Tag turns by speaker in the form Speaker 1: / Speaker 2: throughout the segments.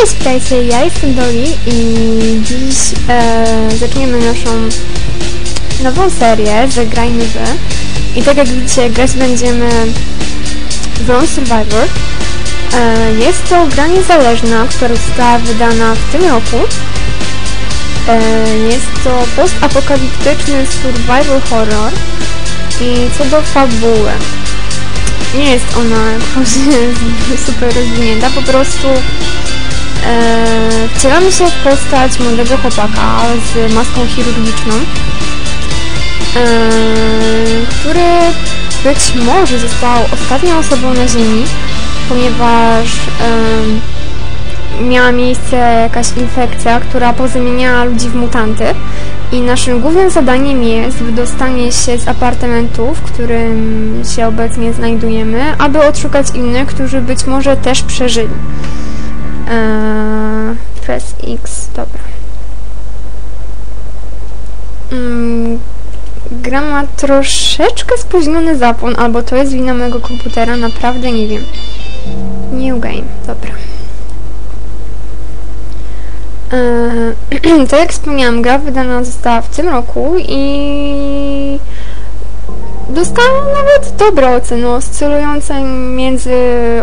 Speaker 1: Cześć, witajcie, ja jestem Doli i dziś e, zaczniemy naszą nową serię Zagrajmy w. I tak jak widzicie grać będziemy w Lone Survivor. E, jest to gra niezależna, która została wydana w tym roku. E, jest to postapokaliptyczny survival horror i co do fabuły. Nie jest ona jakoś super rozwinięta, po prostu wcielamy się w postać młodego chłopaka z maską chirurgiczną, e, który być może został ostatnią osobą na Ziemi, ponieważ e, miała miejsce jakaś infekcja, która pozamieniała ludzi w mutanty i naszym głównym zadaniem jest wydostanie się z apartamentu, w którym się obecnie znajdujemy, aby odszukać innych, którzy być może też przeżyli. Eee, press X, dobra. Mm, gra ma troszeczkę spóźniony zapłon, albo to jest wina mojego komputera, naprawdę nie wiem. New game, dobra. Eee, tak jak wspomniałam, gra wydana została w tym roku i dostała nawet dobre oceny, oscylujące między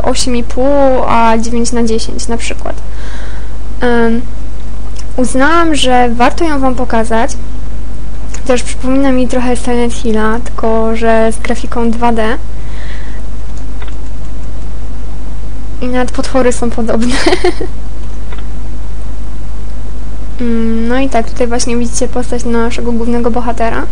Speaker 1: 8,5 a 9 na 10 na przykład. Um, uznałam, że warto ją Wam pokazać. Też przypomina mi trochę Silent Hilla, tylko że z grafiką 2D. I nawet potwory są podobne. Mm, no i tak, tutaj właśnie widzicie postać naszego głównego bohatera.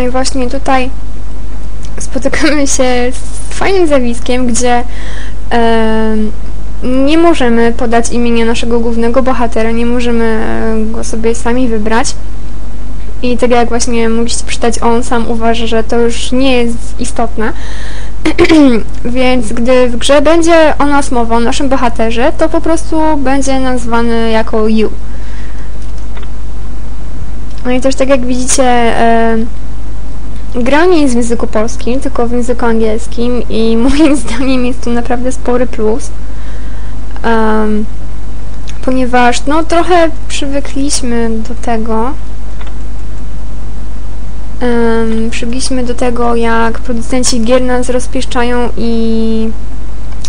Speaker 1: No i właśnie tutaj spotykamy się z fajnym zjawiskiem, gdzie nie możemy podać imienia naszego głównego bohatera, nie możemy e, go sobie sami wybrać. I tak jak właśnie mogliście przeczytać, on sam uważa, że to już nie jest istotne. Więc gdy w grze będzie o nas mowa, o naszym bohaterze, to po prostu będzie nazwany jako you. No i też tak jak widzicie, e, gra nie jest w języku polskim, tylko w języku angielskim i moim zdaniem jest to naprawdę spory plus um, ponieważ no trochę przywykliśmy do tego, um, przywykliśmy do tego, jak producenci gier nas rozpieszczają i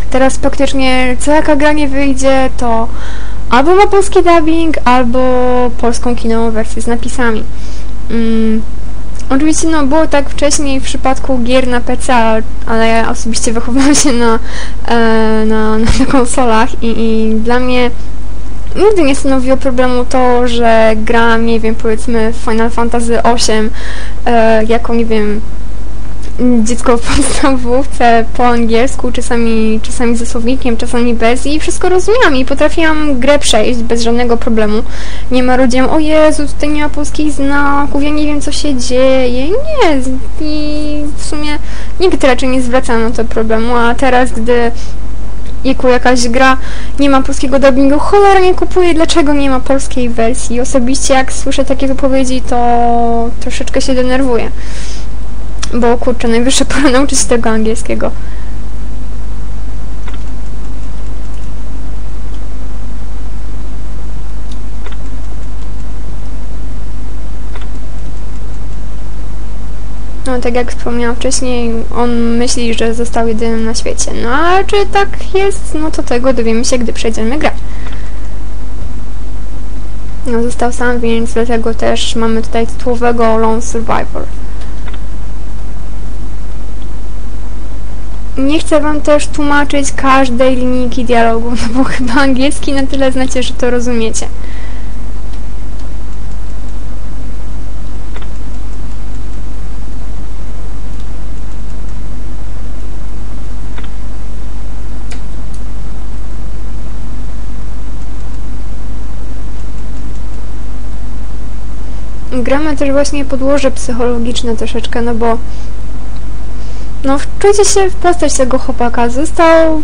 Speaker 1: teraz praktycznie co jaka gra nie wyjdzie, to albo ma polski dubbing, albo polską kinową wersję z napisami. Um, Oczywiście no, było tak wcześniej w przypadku gier na PC, ale ja osobiście wychowałam się na, e, na, na konsolach i, i dla mnie nigdy nie stanowiło problemu to, że gra, nie wiem, powiedzmy Final Fantasy VIII e, jako, nie wiem, dziecko w podstawówce po angielsku, czasami, czasami ze słownikiem, czasami bez i wszystko rozumiałam i potrafiłam grę przejść bez żadnego problemu. Nie marudziłam, o Jezu, tutaj nie ma polskich znaków, ja nie wiem co się dzieje. Nie, i w sumie nikt raczej nie zwraca na to problemu, a teraz, gdy Jeku, jakaś gra nie ma polskiego dubbingu, cholera nie kupuję, dlaczego nie ma polskiej wersji? Osobiście jak słyszę takie wypowiedzi, to troszeczkę się denerwuję. Bo kurczę, najwyższe pora nauczyć się tego angielskiego. No, tak jak wspomniałam wcześniej, on myśli, że został jedynym na świecie. No, a czy tak jest, no to tego dowiemy się, gdy przejdziemy grę. No, został sam, więc dlatego też mamy tutaj tytułowego Lone Survivor. Nie chcę Wam też tłumaczyć każdej linijki dialogu, no bo chyba angielski na tyle znacie, że to rozumiecie. Gramy też właśnie podłoże psychologiczne troszeczkę, no bo no wczujcie się w postać tego chłopaka. Został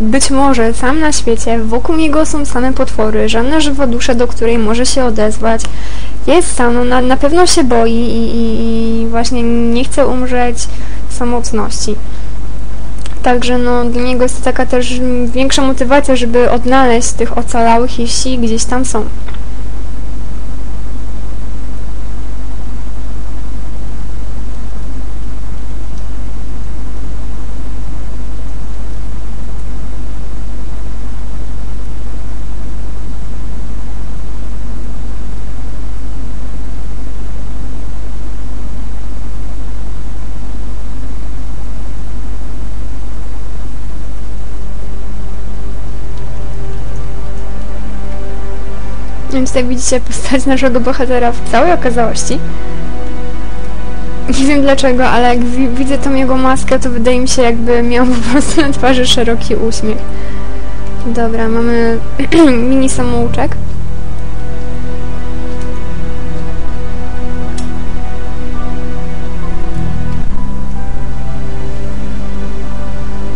Speaker 1: być może sam na świecie, wokół niego są same potwory, żadna żywa dusza, do której może się odezwać. Jest sam, no, na, na pewno się boi i, i, i właśnie nie chce umrzeć w samotności. Także no, dla niego jest to taka też większa motywacja, żeby odnaleźć tych ocalałych, jeśli gdzieś tam są. Więc jak widzicie, postać naszego bohatera w całej okazałości. Nie wiem dlaczego, ale jak wi widzę tą jego maskę, to wydaje mi się, jakby miał po prostu na twarzy szeroki uśmiech. Dobra, mamy mini samouczek.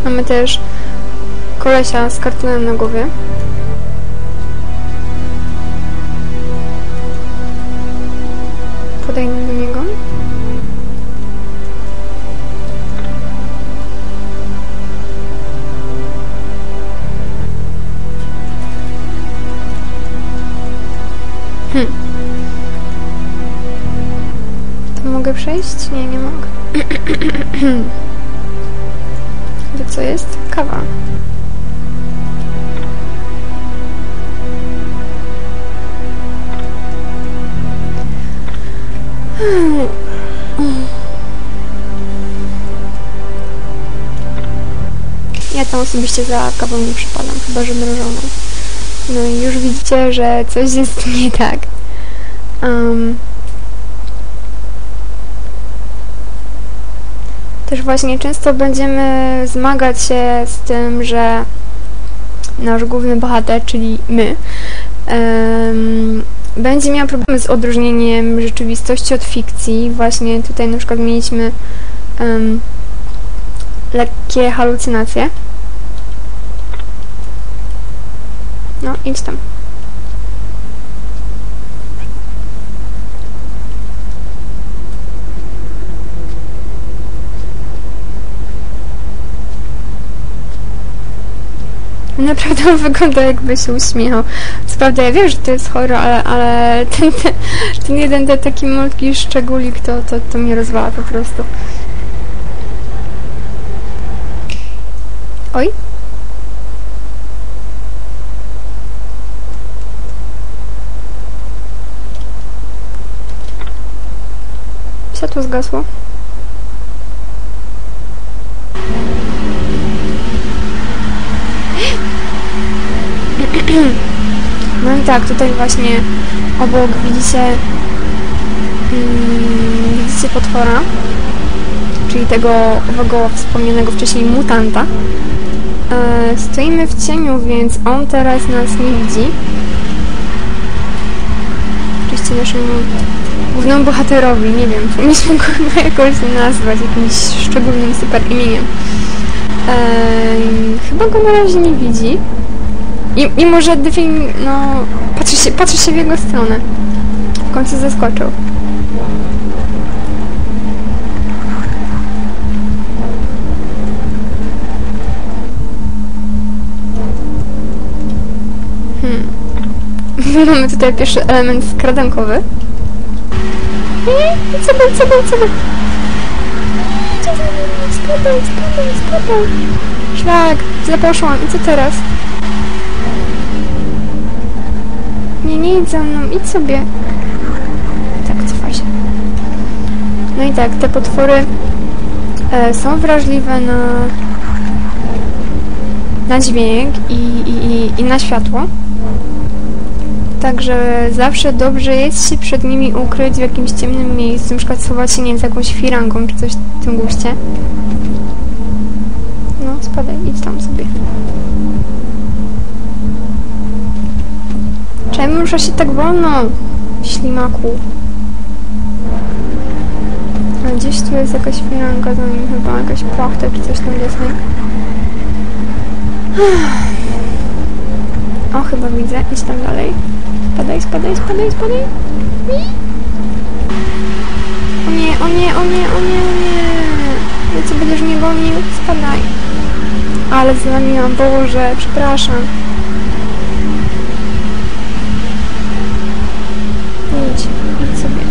Speaker 1: Mamy też kolesia z kartonem na głowie. Mogę przejść? Nie, nie mogę. To co jest? Kawa. Ja tam osobiście za kawą nie przypadam, chyba że mrożoną. No i już widzicie, że coś jest nie tak. Um, też właśnie często będziemy zmagać się z tym, że nasz główny bohater, czyli my, um, będzie miał problemy z odróżnieniem rzeczywistości od fikcji. Właśnie tutaj na przykład mieliśmy um, lekkie halucynacje. No, idź tam. Naprawdę on wygląda jakby się uśmiechał. Co prawda ja wiem, że to jest horror, ale, ale ten, ten, ten jeden taki malutki szczególik to, to, to mnie rozwala po prostu. Oj. Światło zgasło. No i tak, tutaj właśnie obok widzicie mm, widzicie potwora, czyli tego owego wspomnianego wcześniej mutanta. E, stoimy w cieniu, więc on teraz nas nie widzi. Oczywiście naszemu głównemu bohaterowi, nie wiem, powinniśmy go jakoś nazwać jakimś szczególnym super imieniem. E, chyba go na razie nie widzi. I, mimo, że Delfin, no, patrzy się, patrzy się w jego stronę. W końcu zaskoczył. Hmm. Mamy tutaj pierwszy element skradankowy. Nie, co był, co był, co był? Spadaj, spadaj, spadaj. Szlak, źle. I co teraz? Nie, nie idź za mną, idź sobie. Tak, cofa się. No i tak, te potwory e, są wrażliwe na na dźwięk i, i, i, na światło. Także zawsze dobrze jest się przed nimi ukryć w jakimś ciemnym miejscu, na przykład schować się, nie wiem, z jakąś firanką czy coś w tym guście. No, spadaj, idź tam sobie. Rusza się tak wolno, ślimaku? Ale Gdzieś tu jest jakaś firanka za nim chyba, jakaś płachta czy coś tam jest. O, chyba widzę. Idź tam dalej. Spadaj, spadaj, spadaj, spadaj. O nie, o nie, o nie, o nie, o nie. Co, będziesz mnie gonił? Spadaj. Ale zlamiłam, Boże, przepraszam. Idź, idź sobie.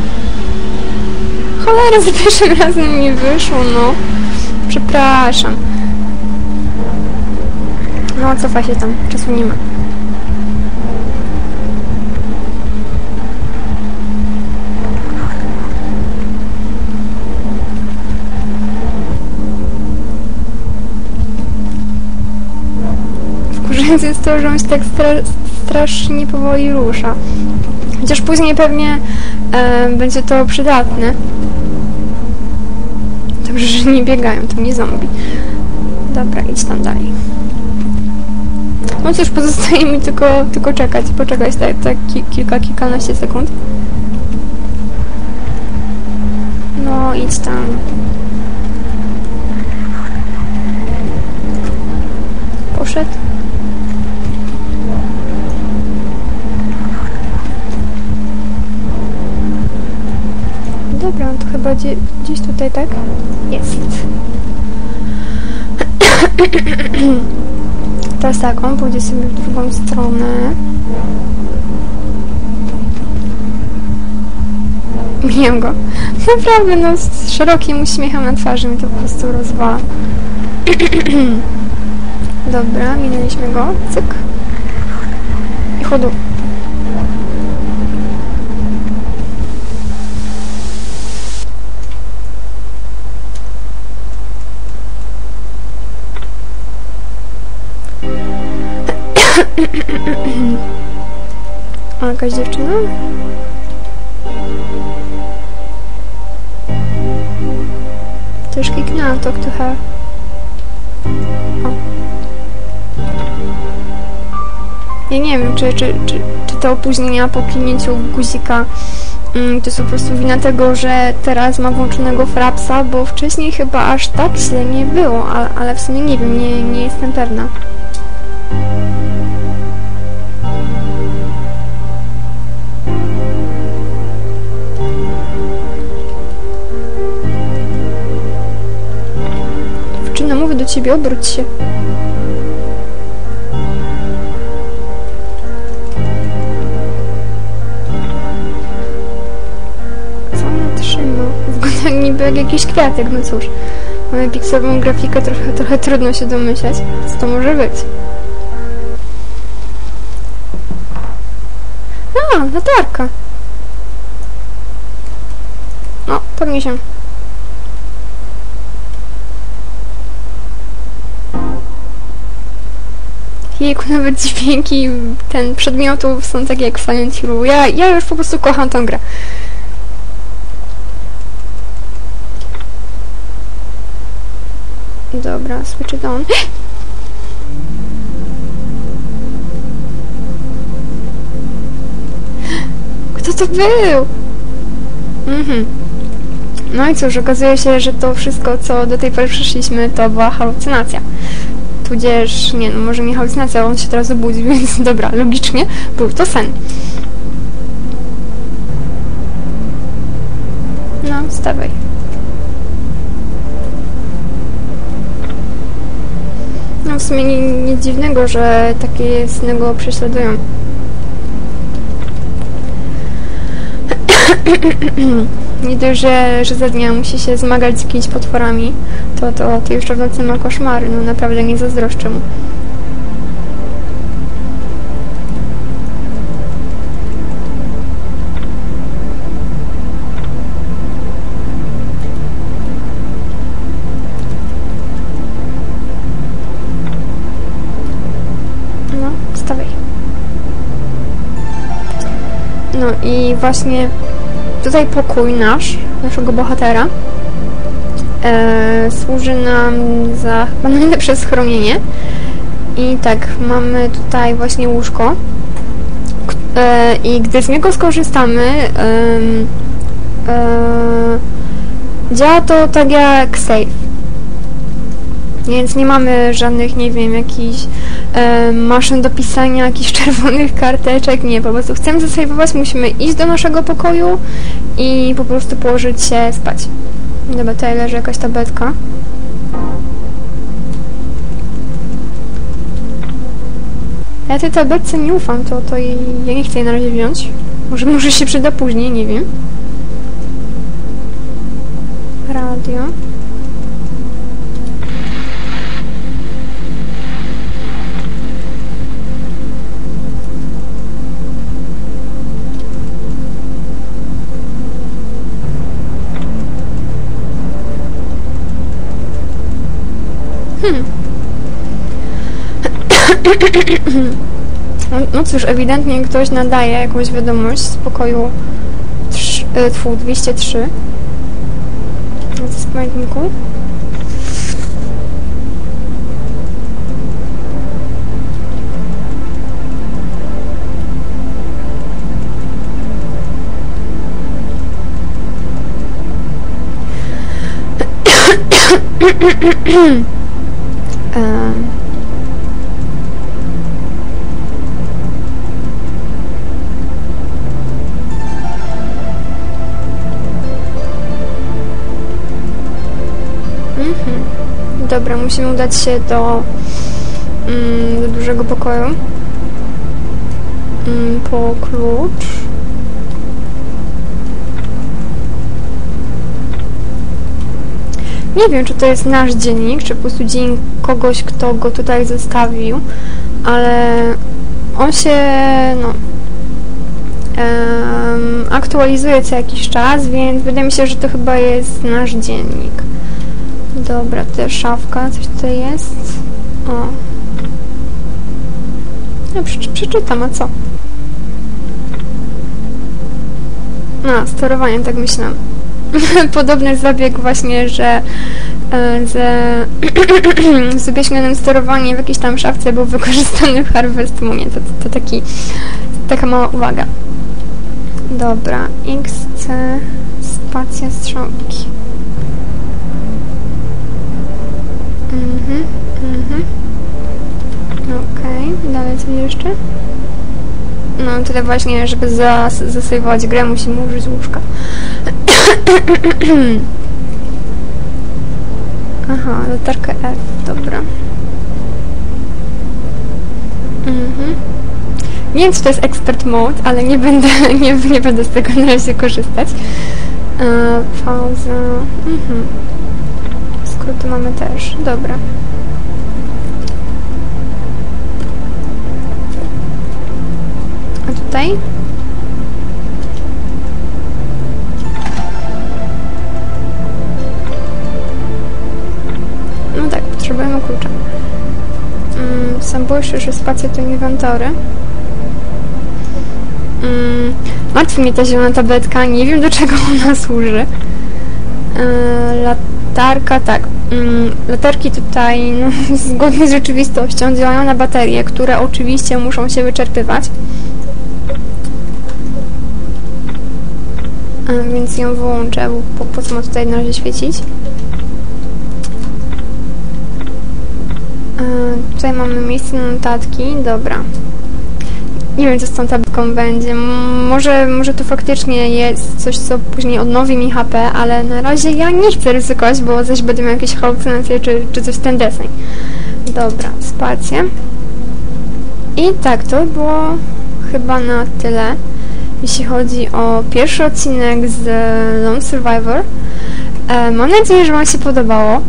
Speaker 1: Cholera, za pierwszym razem mi wyszło, no. Przepraszam. No, cofa się tam, czasu nie ma. Wkurzające jest to, że on się tak stra strasznie powoli rusza. Chociaż później pewnie e, będzie to przydatne. Dobrze, że nie biegają, to nie zombie. Dobra, idź tam dalej. No cóż, pozostaje mi tylko, tylko czekać, poczekać tak, tak ki kilka, kilkanaście sekund. No, idź tam. Poszedł. Dobra, to chyba gdzie, gdzieś tutaj, tak? Jest. Teraz tak, on pójdzie sobie w drugą stronę. Mijem go. Naprawdę, no z szerokim uśmiechem na twarzy mi to po prostu rozwala. Dobra, minęliśmy go. Cyk. I chodu. Jakaś dziewczyna? Też kliknęłam to her. O. Ja nie wiem, czy, czy, czy, czy te opóźnienia po kliknięciu guzika mm, to jest po prostu wina tego, że teraz ma włączonego frapsa, bo wcześniej chyba aż tak źle nie było, ale, ale w sumie nie wiem, nie, nie jestem pewna. Mówię do ciebie, obróć się. Co ona trzyma? Wygląda niby jak jakiś kwiatek, no cóż. Mamy pikselową grafikę, trochę, trochę trudno się domyśleć, co to może być. A, latarka. No, podniesiemy. Jejku, nawet dźwięki ten przedmiotów są takie jak w Silent Hill. Ja, ja już po prostu kocham tą grę. Dobra, switch it on. Kto to był? Mhm. No i cóż, okazuje się, że to wszystko, co do tej pory przeszliśmy, to była halucynacja. Tudzież, nie no, może nie halucynacja, on się teraz obudził, więc dobra, logicznie, był to sen. No, stawaj. No, w sumie nic dziwnego, że takie sny go prześladują. Nie dość, że, że za dnia musi się zmagać z jakimiś potworami, to, to, to jeszcze w nocy ma koszmary, no naprawdę nie zazdroszczę mu. No. No i właśnie tutaj pokój nasz, naszego bohatera, e, służy nam za chyba najlepsze schronienie. I tak, mamy tutaj właśnie łóżko. E, I gdy z niego skorzystamy, e, działa to tak jak save. Więc nie mamy żadnych, nie wiem, jakichś e, maszyn do pisania, jakichś czerwonych karteczek, nie, po prostu chcemy zasejwować, musimy iść do naszego pokoju i po prostu położyć się spać. Dobra, tutaj leży jakaś tabletka. Ja tej tabletce nie ufam, to, to jej, ja nie chcę jej na razie wziąć. Może, może się przyda później, nie wiem. Radio. No, no cóż, ewidentnie ktoś nadaje jakąś wiadomość z pokoju trz, e, tfu, 203 z pamiętniku. Em. Mhm. Dobra, musimy udać się do, mm, do dużego pokoju. Mm, po klucz. Nie wiem, czy to jest nasz dziennik, czy po prostu dziennik kogoś, kto go tutaj zostawił, ale on się, no, em, aktualizuje co jakiś czas, więc wydaje mi się, że to chyba jest nasz dziennik. Dobra, tutaj szafka, coś tutaj jest. O. No, przeczy- przeczytam, a co? A, sterowanie, tak myślałam. Podobny zabieg właśnie, że e, ze z ugaśnionym sterowaniem w jakiejś tam szafce był wykorzystany w Harvest Moonie. To, to, to taki, taka mała uwaga. Dobra, XC, spacja strzałki. Mhm, mhm. Okej, dalej coś jeszcze? No, tyle właśnie, żeby zas zasejwować grę, musimy użyć łóżka. Aha, latarka F, dobra. Mhm. Nie wiem, czy to jest expert mode, ale nie będę, nie, nie będę z tego na razie korzystać. E, pauza. Mhm. Skróty mamy też, dobra. A tutaj? Potrzebujemy klucza. Mm, sam boisz, że spacja to inwentory. Mm, martwi mnie ta zielona tabletka, nie wiem do czego ona służy. E, latarka, tak. Mm, latarki tutaj, no, zgodnie z rzeczywistością, działają na baterie, które oczywiście muszą się wyczerpywać. E, więc ją wyłączę, bo po, po co ma tutaj na razie świecić. Tutaj mamy miejsce na notatki, dobra. Nie wiem, co z tą tabletką będzie. Może, może to faktycznie jest coś, co później odnowi mi HP, ale na razie ja nie chcę ryzykować, bo zaś będę miał jakieś halucynacje czy, czy coś w ten deseń. Dobra, spację. I tak, to było chyba na tyle, jeśli chodzi o pierwszy odcinek z Lone Survivor. E, mam nadzieję, że Wam się podobało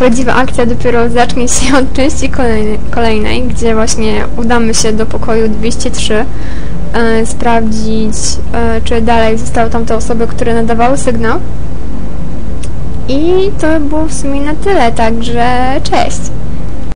Speaker 1: prawdziwa akcja dopiero zacznie się od części kolejnej, kolejnej gdzie właśnie udamy się do pokoju 203 e, sprawdzić, e, czy dalej zostały tam te osoby, które nadawały sygnał. I to było w sumie na tyle, także cześć!